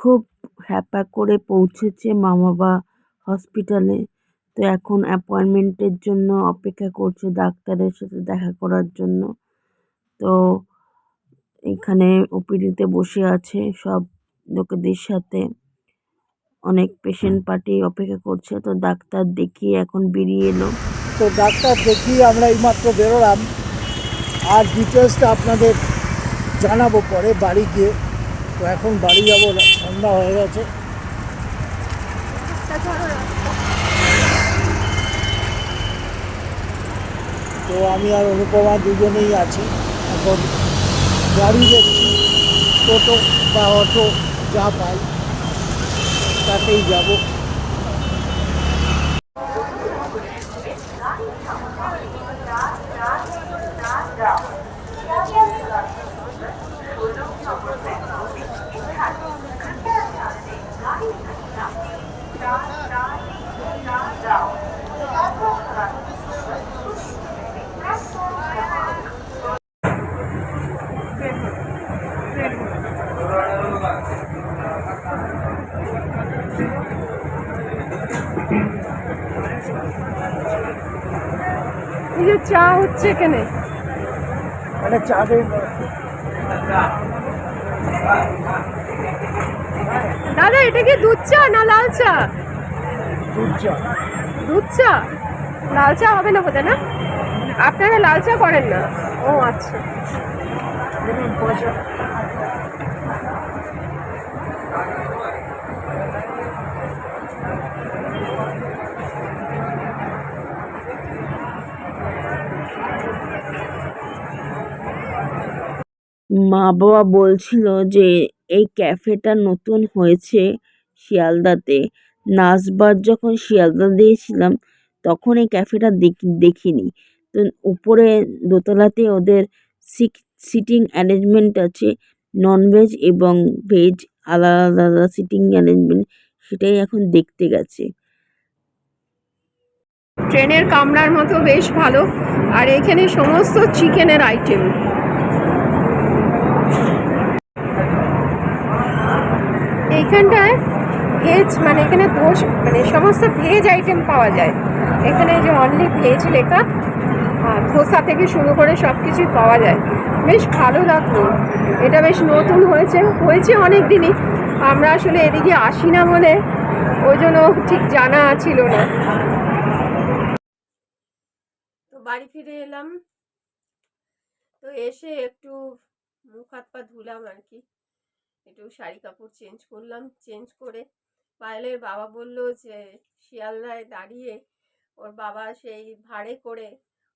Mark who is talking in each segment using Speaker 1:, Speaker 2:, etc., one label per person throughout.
Speaker 1: খুব হ্যাপা করে পৌঁছেছে মা বাবা হসপিটালে। তো এখন অ্যাপয়েন্টমেন্টের জন্য অপেক্ষা করছে ডাক্তারের সাথে দেখা করার জন্য। তো এখানে ওপিডিতে বসে আছে সব লোকেদের সাথে। অনেক পেশেন্ট পার্টি অপেক্ষা করছে। তো ডাক্তার দেখিয়ে এখন বেরিয়ে এলো।
Speaker 2: তো ডাক্তার দেখিয়ে আমরা এইমাত্র বেরোলাম। আর ডিটেলসটা আপনাদের জানাব পরে বাড়ি গিয়ে। তো এখন বাড়ি যাব সন্ধ্যা হয়ে গেছে। তো আমি আর অনুপমা দুজনেই আছি। এখন গাড়ি দেখছি, টোটো বা অটো যা পাই, তাতেই যাব।
Speaker 3: এই যে চা হচ্ছে এখানে।
Speaker 2: চা চাঁদে
Speaker 3: দাদা এটা কি দুধ চা না লাল চা?
Speaker 2: দুধ চা।
Speaker 3: দুধ চা? লাল চা হবে না বোধহয় না? আপনারা লাল চা করেন না। ও আচ্ছা।
Speaker 1: মা বাবা বলছিল যে, এই ক্যাফেটা নতুন হয়েছে শিয়ালদাতে। নাচবার যখন শিয়ালদা দিয়েছিলাম, তখন এই ক্যাফেটা দেখি, দেখিনি। তো উপরে দোতলাতে ওদের সিটিং অ্যারেঞ্জমেন্ট আছে, ননভেজ এবং ভেজ, আলাদা আলাদা সিটিং অ্যারেঞ্জমেন্ট, সেটাই এখন দেখতে গেছে।
Speaker 3: ট্রেনের কামরার মতো বেশ ভালো, আর এখানে সমস্ত চিকেনের আইটেম। এইখানটায় ভেজ মানে এখানে দোষ মানে সমস্ত ভেজ আইটেম পাওয়া যায়। এখানে যে অনলি ভেজ লেখা ধোসা থেকে শুরু করে সব কিছুই পাওয়া যায়। বেশ ভালো লাগল। এটা বেশ নতুন হয়েছে হয়েছে অনেক দিনই আমরা আসলে এদিকে আসি না বলে, ওই জন্য ঠিক জানা ছিল না। তো বাড়ি ফিরে এলাম। তো এসে একটু মুখ হাত পা ধুলাম আর কি। একটু শাড়ি কাপড় চেঞ্জ করলাম, চেঞ্জ করে পায়েলের বাবা বলল যে, শিয়ালদায় দাঁড়িয়ে ওর বাবা সেই ভাড়ে করে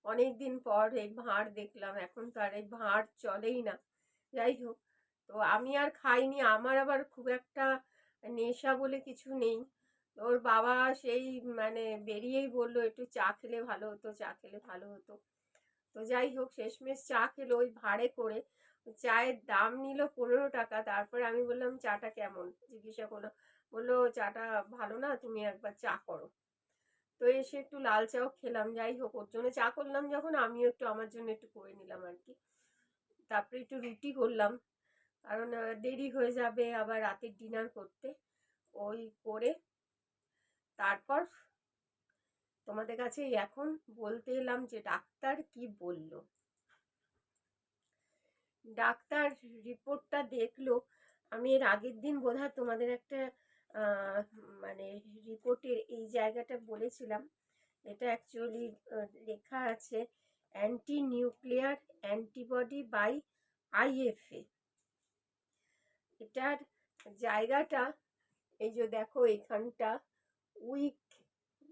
Speaker 3: অনেক দিন পর এই ভাঁড় দেখলাম। এখন তো আর এই ভাঁড় চলেই না। যাই হোক, তো আমি আর খাইনি, আমার আবার খুব একটা নেশা বলে কিছু নেই। ওর বাবা সেই মানে বেরিয়েই বলল, একটু চা খেলে ভালো হতো, চা খেলে ভালো হতো। তো যাই হোক, শেষমেশ চা খেলো ওই ভাড়ে করে। চায়ের দাম নিল পনেরো টাকা, তারপরে আমি বললাম, চাটা কেমন? জিজ্ঞাসা করল, বলল, চাটা ভালো না, তুমি একবার চা করো। তো এসে একটু লাল চাও খেলাম, যাই হোক, ওর জন্য চা করলাম যখন, আমিও একটু আমার জন্য একটু করে নিলাম আর কি তারপরে একটু রুটি করলাম, কারণ দেরি হয়ে যাবে আবার রাতের ডিনার করতে। ওই করে তারপর তোমাদের কাছে এখন বলতে এলাম যে ডাক্তার কি বলল। ডাক্তার রিপোর্টটা দেখল, আমি এর আগের দিন বোধহয় তোমাদের একটা মানে রিপোর্টের এই জায়গাটা বলেছিলাম। এটা অ্যাকচুয়ালি লেখা আছে anti nuclear antibody by IFA এটার জায়গাটা, এই যে দেখো এখানটা উইক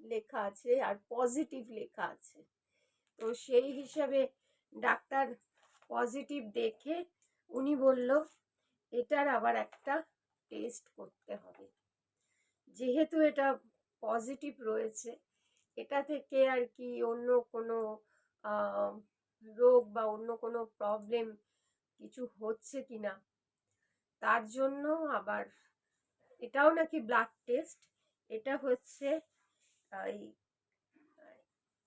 Speaker 3: লেখা আছে আর পজিটিভ লেখা আছে। তো সেই হিসাবে ডাক্তার পজিটিভ দেখে উনি বলল, এটার আবার একটা টেস্ট করতে হবে। যেহেতু এটা পজিটিভ রয়েছে, এটা থেকে আর কি অন্য কোনো রোগ বা অন্য কোনো প্রবলেম কিছু হচ্ছে কি না তার জন্য আবার এটাও নাকি ব্লাড টেস্ট এটা হচ্ছে এই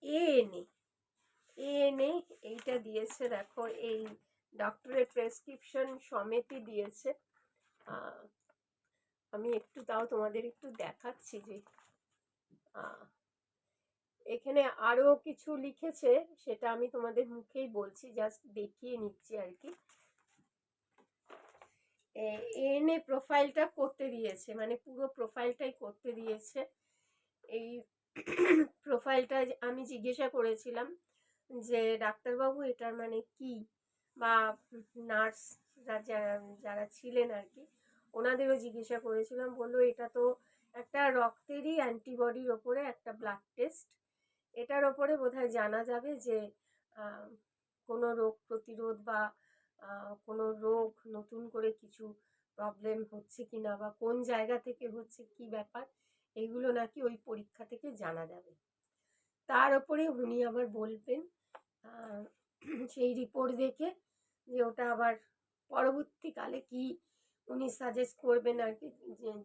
Speaker 3: এএনএ এএনএ এইটা দিয়েছে, দেখো, এই ডক্টরের প্রেসক্রিপশন সমেতই দিয়েছে। আমি একটু তাও তোমাদের একটু দেখাচ্ছি যে এখানে আরও কিছু লিখেছে, সেটা আমি তোমাদের মুখেই বলছি জাস্ট দেখিয়ে নিচ্ছি আর কি। এনে প্রোফাইলটা করতে দিয়েছে মানে পুরো প্রোফাইলটাই করতে দিয়েছে। এই প্রোফাইলটা আমি জিজ্ঞাসা করেছিলাম যে ডাক্তারবাবু এটার মানে কি? বা নার্স যারা ছিলেন আর কি ওনাদেরও জিজ্ঞাসা করেছিলাম, বলল এটা তো একটা রক্তেরই অ্যান্টিবডির ওপরে একটা ব্লাড টেস্ট। এটার ওপরে বোধহয় জানা যাবে যে কোনো রোগ প্রতিরোধ বা কোনো রোগ নতুন করে কিছু প্রবলেম হচ্ছে কি না বা কোন জায়গা থেকে হচ্ছে কি ব্যাপার, এগুলো নাকি ওই পরীক্ষা থেকে জানা যাবে। তার উপরে উনি আবার বলবেন সেই রিপোর্ট দেখে যে ওটা আবার পরবর্তীকালে কি উনি সাজেস্ট করবেন আর কি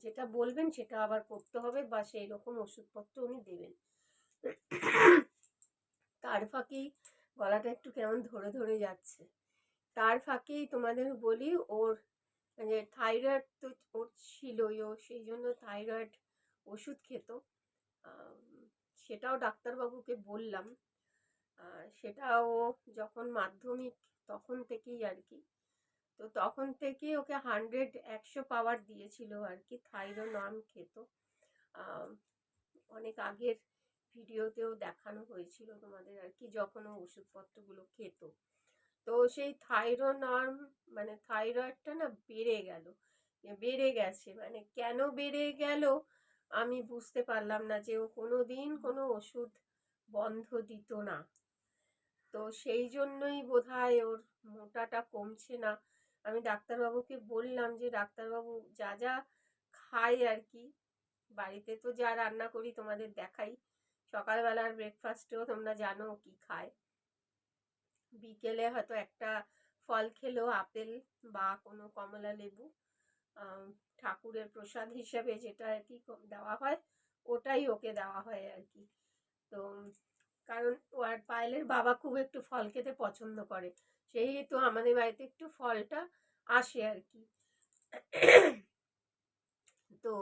Speaker 3: যেটা বলবেন সেটা আবার করতে হবে বা সেই রকম ওষুধপত্র উনি দেবেন। তার ফাঁকেই গলাটা একটু কেমন ধরে ধরে যাচ্ছে। তার ফাঁকেই তোমাদের বলি ওর যে থাইরয়েড তো ওর ছিলই, ও সেই জন্য থাইরয়েড ওষুধ খেত। সেটাও ডাক্তারবাবুকে বললাম। সেটাও যখন মাধ্যমিক তখন থেকেই আর কি তো তখন থেকে ওকে হান্ড্রেড একশো পাওয়ার দিয়েছিল আর কি থাইরো নর্ম খেত অনেক আগের ভিডিওতেও দেখানো হয়েছিল তোমাদের আর কি যখন ও ওষুধপত্রগুলো খেত। তো সেই থাইরো নর্ম মানে থাইরয়েডটা না বেড়ে গেল। বেড়ে গেছে মানে কেন বেড়ে গেল আমি বুঝতে পারলাম না যে ও কোনো দিন কোনো ওষুধ বন্ধ দিত না। তো সেই জন্যই বোধহয় ওর মোটাটা কমছে না। আমি ডাক্তারবাবুকে বললাম যে, ডাক্তারবাবু, যা যা খাই আর কি বাড়িতে তো যা রান্না করি তোমাদের দেখাই। সকালবেলার ব্রেকফাস্টেও তোমরা জানো কি খায়। বিকেলে হয়তো একটা ফল খেলো, আপেল বা কোনো কমলা লেবু। ঠাকুরের প্রসাদ হিসাবে যেটা আর কি দেওয়া হয়, ওটাই ওকে দেওয়া হয় আর কি তো কারণ আর পায়েলের বাবা খুব একটু ফল খেতে পছন্দ করে। সেই তো আমাদের বাড়িতে একটু ফলটা আসে আর কি। তো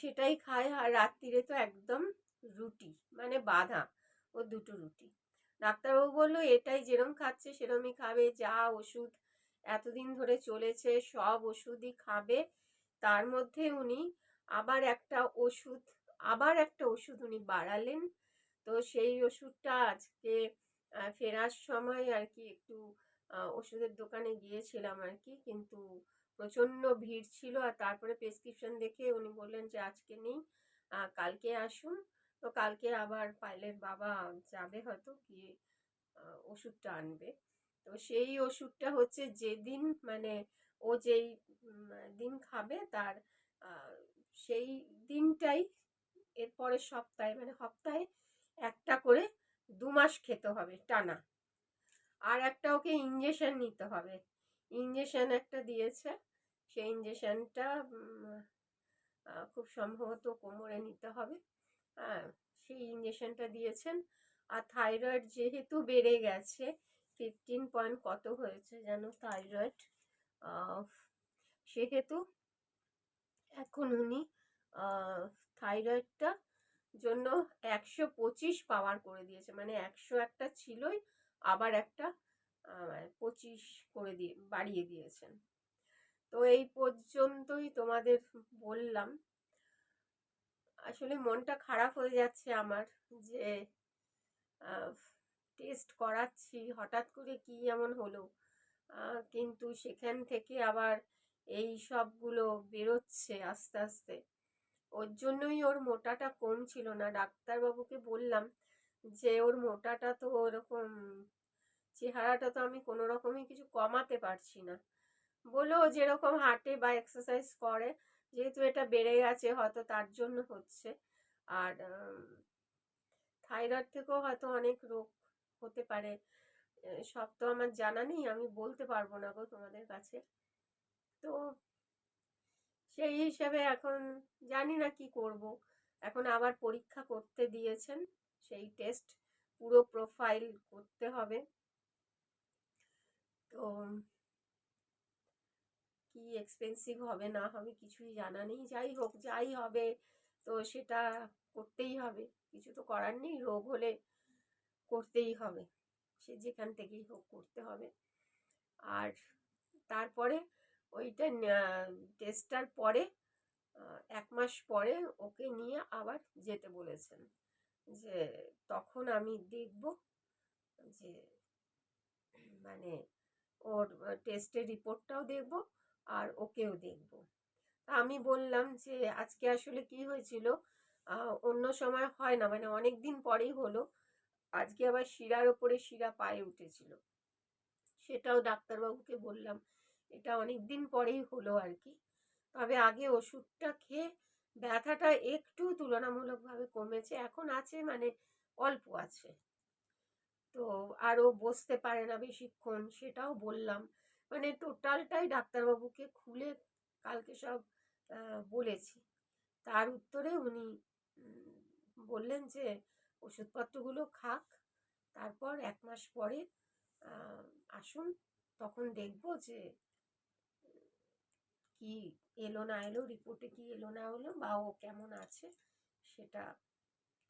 Speaker 3: সেটাই খায় আর রাত্রিরে তো একদম রুটি মানে বাঁধা, ও দুটো রুটি। ডাক্তারবাবু বলল, এটাই যেরম খাচ্ছে সেরমই খাবে, যা ওষুধ এতদিন ধরে চলেছে, সব ওষুধই খাবে। তার মধ্যে উনি আবার একটা ওষুধ, আবার একটা ওষুধ উনি বাড়ালেন তো সেই ওষুধটা আজকে ফেরার সময় আর কি একটু ওষুধের দোকানে গিয়েছিলাম আর কি কিন্তু প্রচণ্ড ভিড় ছিল আর তারপরে প্রেসক্রিপশন দেখে উনি বললেন যে, আজকে নেই কালকে আসুন। তো কালকে আবার পাইলের বাবা যাবে হয়তো, গিয়ে ওষুধটা আনবে। তো সেই ওষুধটা হচ্ছে যেদিন মানে ও যেই দিন খাবে তার সেই দিনটাই এর পরের সপ্তাহে মানে সপ্তাহে একটা করে দু মাস খেতে হবে টানা। আর একটা ওকে ইঞ্জেকশন নিতে হবে। ইঞ্জেকশন একটা দিয়েছে। সেই ইঞ্জেকশনটা খুব সম্ভবত কোমরে নিতে হবে। হ্যাঁ সেই ইঞ্জেকশনটা দিয়েছেন। আর থাইরয়েড যেহেতু বেড়ে গেছে ফিফটিন পয়েন্ট কত হয়েছে যেন থাইরয়েড সেহেতু এখন উনি থাইরয়েডটা জন্য একশো পঁচিশ পাওয়ার করে দিয়েছে। মানে একশো একটা ছিলই, আবার একটা পঁচিশ করে দিয়ে, বাড়িয়ে দিয়েছেন। তো এই পর্যন্তই তোমাদের বললাম। আসলে মনটা খারাপ হয়ে যাচ্ছে আমার যে টেস্ট করাচ্ছি, হঠাৎ করে কি এমন হলো? কিন্তু সেখান থেকে আবার এই সবগুলো বেরোচ্ছে আস্তে আস্তে। ওর জন্যই ওর মোটাটা কম ছিল না। ডাক্তারবাবুকে বললাম যে, ওর মোটাটা তো ওরকম, চেহারাটা তো আমি কোনো রকমই কিছু কমাতে পারছি না। বলল, ও যেরকম হাঁটে বা এক্সারসাইজ করে, যেহেতু এটা বেড়ে গেছে, হয়তো তার জন্য হচ্ছে। আর থাইরয়েড থেকেও হয়তো অনেক রোগ হতে পারে। সব তো আমার জানা নেই, আমি বলতে পারব না গো তোমাদের কাছে। তো সেই হিসাবে এখন জানি না কি করব। এখন আবার পরীক্ষা করতে দিয়েছেন, সেই টেস্ট পুরো প্রোফাইল করতে হবে। তো কি এক্সপেন্সিভ হবে না হবে কিছুই জানা নেই। যাই হোক, যাই হবে, তো সেটা করতেই হবে। কিছু তো করার নেই, রোগ হলে করতেই হবে। সে যেখান থেকেই হোক করতে হবে। আর তারপরে ওইটা টেস্টটার পরে এক মাস পরে ওকে নিয়ে আবার যেতে বলেছেন। যে তখন আমি দেখব যে মানে ওর টেস্টের রিপোর্টটাও দেখব আর ওকেও দেখব। আমি বললাম যে, আজকে আসলে কি হয়েছিল? অন্য সময় হয় না মানে অনেক দিন পরেই হলো। আজকে আবার শিরার ওপরে শিরা পায়ে উঠেছিল। সেটাও ডাক্তারবাবুকে বললাম এটা অনেক দিন পরেই হলো আর কি তবে আগে ওষুধটা খেয়ে ব্যথাটা একটু তুলনামূলকভাবে কমেছে, এখন আছে মানে অল্প আছে। তো আরও বসতে পারে না বেশিক্ষণ, সেটাও বললাম। মানে টোটালটাই ডাক্তারবাবুকে খুলে কালকে সব বলেছি। তার উত্তরে উনি বললেন যে ওষুধপত্রগুলো খাক, তারপর এক মাস পরে আসুন, তখন দেখব যে কি এলো না এলো রিপোর্টে কি এলো না এলো বা ও কেমন আছে সেটা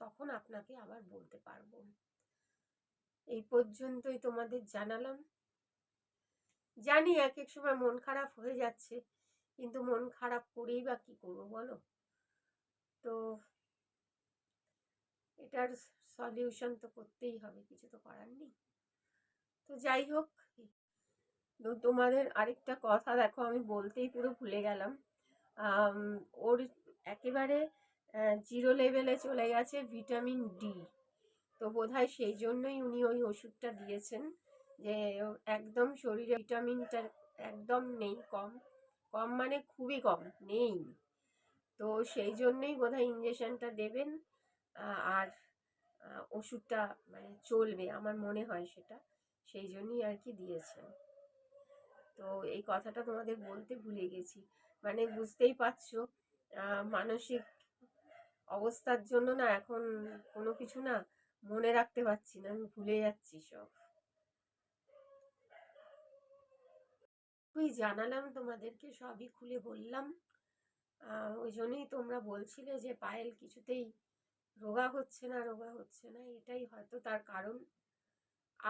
Speaker 3: তখন আপনাকে আবার বলতে পারব। এই পর্যন্তই তোমাদের জানালাম। জানি এক এক সময় মন খারাপ হয়ে যাচ্ছে, কিন্তু মন খারাপ করেই বা কি করব বলো? তো এটার সলিউশন তো করতেই হবে, কিছু তো করার নেই। তো যাই হোক তোমাদের আরেকটা কথা দেখো, আমি বলতেই পুরো ভুলে গেলাম। ওর একেবারে জিরো লেভেলে চলে গেছে ভিটামিন ডি তো বোধহয় সেই জন্যই উনি ওই ওষুধটা দিয়েছেন যে, একদম শরীরে ভিটামিনটা একদম নেই কম। কম মানে খুবই কম, নেই। তো সেই জন্যই বোধহয় ইঞ্জেকশনটা দেবেন আর ওষুধটা মানে চলবে, আমার মনে হয় সেটা। সেই জন্যই আর কি দিয়েছেন। তো এই কথাটা তোমাদের বলতে ভুলে গেছি। মানে বুঝতেই পারছ মানসিক অবস্থার জন্য না এখন কোনো কিছু না মনে রাখতে পারছি না, আমি ভুলে যাচ্ছি সব। তুই জানালাম তোমাদেরকে, সবই খুলে বললাম। ওই জন্যই তোমরা বলছিলে যে পায়েল কিছুতেই রোগা হচ্ছে না, রোগা হচ্ছে না, এটাই হয়তো তার কারণ।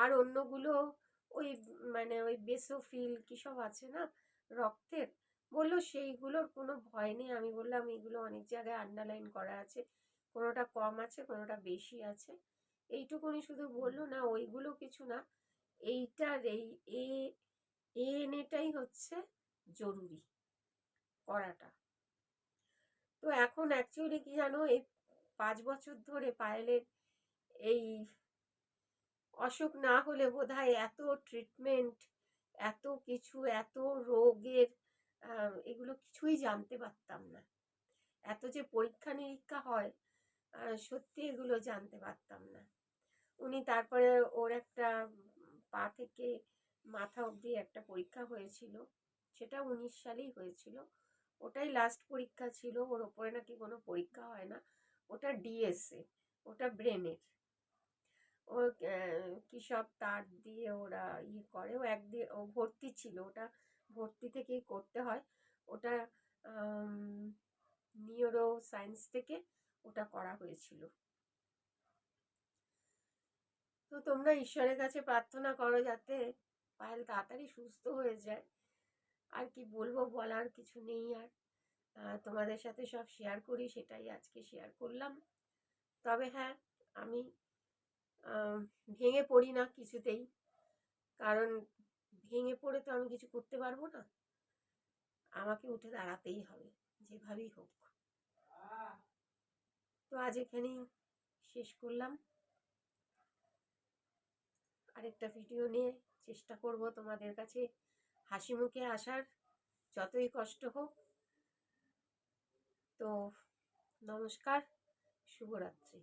Speaker 3: আর অন্যগুলো ওই মানে ওই বেসোফিল কী সব আছে না? রক্তের। বলল, সেইগুলোর কোনো ভয় নেই। আমি বললাম, এগুলো অনেক জায়গায় আন্ডারলাইন করা আছে। কোনোটা কম আছে, কোনোটা বেশি আছে। এইটুকুনি শুধু বলল, না, ওইগুলো কিছু না। এইটার এই এ এটাই হচ্ছে জরুরি করাটা। তো এখন অ্যাকচুয়ালি কি জানো, এই পাঁচ বছর ধরে পায়েলের এই অসুখ না হলে বোধহয় এত ট্রিটমেন্ট এত কিছু, এত রোগের এগুলো কিছুই জানতে পারতাম না। এত যে পরীক্ষা নিরীক্ষা হয় সত্যি এগুলো জানতে পারতাম না। উনি তারপরে ওর একটা পা থেকে মাথা অবধি একটা পরীক্ষা হয়েছিল, সেটা উনিশ সালেই হয়েছিল। ওটাই লাস্ট পরীক্ষা ছিল, ওর ওপরে নাকি কোনো পরীক্ষা হয় না। ওটা ডিএসএ ওটা ব্রেনের ও কি সব তার দিয়ে ওরা ইয়ে করে। ও একদিন ও ভর্তি ছিল। ওটা ভর্তি থেকেই করতে হয়। ওটা নিউরো সায়েন্স থেকে ওটা করা হয়েছিল। তো তোমরা ঈশ্বরের কাছে প্রার্থনা করো যাতে পায়েল তাড়াতাড়ি সুস্থ হয়ে যায়। আর কি বলব বলার কিছু নেই আর। তোমাদের সাথে সব শেয়ার করি, সেটাই আজকে শেয়ার করলাম। তবে হ্যাঁ আমি ভেঙে পড়ি না কিছুতেই। কারণ ভেঙে পড়ে তো আমি কিছু করতে পারব না। আমাকে উঠে দাঁড়াতেই হবে, যেভাবেই হোক। তো আজ এখানেই শেষ করলাম। আরেকটা ভিডিও নিয়ে চেষ্টা করব তোমাদের কাছে হাসি মুখে আসার, যতই কষ্ট হোক। তো নমস্কার, শুভরাত্রি।